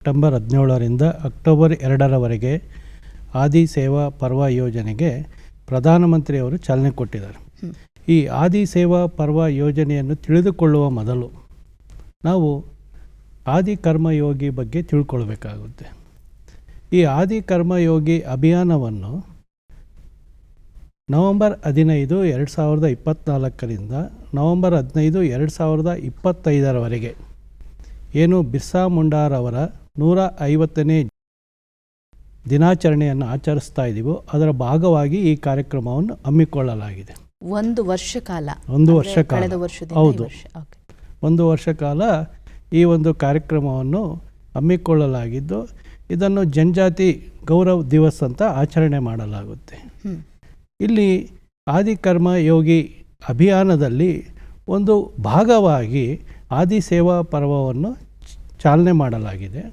September ಹದಿನೇಳರಿಂದ October ಎರಡರವರೆಗೆ ಆದಿ ಸೇವಾ ಪರ್ವ ಯೋಜನೆಗೆ ಪ್ರಧಾನಮಂತ್ರಿಯವರು ಚಾಲನೆ ಕೊಟ್ಟಿದ್ದಾರೆ. ಈ ಆದಿ ಸೇವಾ ಪರ್ವ ಯೋಜನೆಯನ್ನು ತಿಳಿದುಕೊಳ್ಳುವ ಮೊದಲು ನಾವು ಆದಿ ಕರ್ಮಯೋಗಿ ಬಗ್ಗೆ ತಿಳ್ಕೊಳ್ಬೇಕಾಗುತ್ತೆ. ಈ ಆದಿ ಕರ್ಮಯೋಗಿ ಅಭಿಯಾನವನ್ನು ನವೆಂಬರ್ ಹದಿನೈದು ಎರಡು ಸಾವಿರದ ಇಪ್ಪತ್ತ್ನಾಲ್ಕರಿಂದ ನವೆಂಬರ್ ಹದಿನೈದು ಎರಡು ಸಾವಿರದ ಇಪ್ಪತ್ತೈದರವರೆಗೆ ಏನು ಬಿರ್ಸಾ ಮುಂಡಾರವರ ನೂರ ಐವತ್ತನೇ ದಿನಾಚರಣೆಯನ್ನು ಆಚರಿಸ್ತಾ ಇದ್ದೀವೋ ಅದರ ಭಾಗವಾಗಿ ಈ ಕಾರ್ಯಕ್ರಮವನ್ನು ಹಮ್ಮಿಕೊಳ್ಳಲಾಗಿದೆ. ಒಂದು ವರ್ಷ ಕಾಲ. ಒಂದು ವರ್ಷ ಕಾಲ. ಹೌದು. ಒಂದು ವರ್ಷ ಕಾಲ ಈ ಒಂದು ಕಾರ್ಯಕ್ರಮವನ್ನು ಹಮ್ಮಿಕೊಳ್ಳಲಾಗಿದ್ದು ಇದನ್ನು ಜನಜಾತಿ ಗೌರವ್ ದಿವಸ್ ಅಂತ ಆಚರಣೆ ಮಾಡಲಾಗುತ್ತೆ. ಇಲ್ಲಿ ಆದಿಕರ್ಮ ಯೋಗಿ ಅಭಿಯಾನದಲ್ಲಿ ಒಂದು ಭಾಗವಾಗಿ ಆದಿ ಸೇವಾ ಪರ್ವವನ್ನು ಚಾಲನೆ ಮಾಡಲಾಗಿದೆ.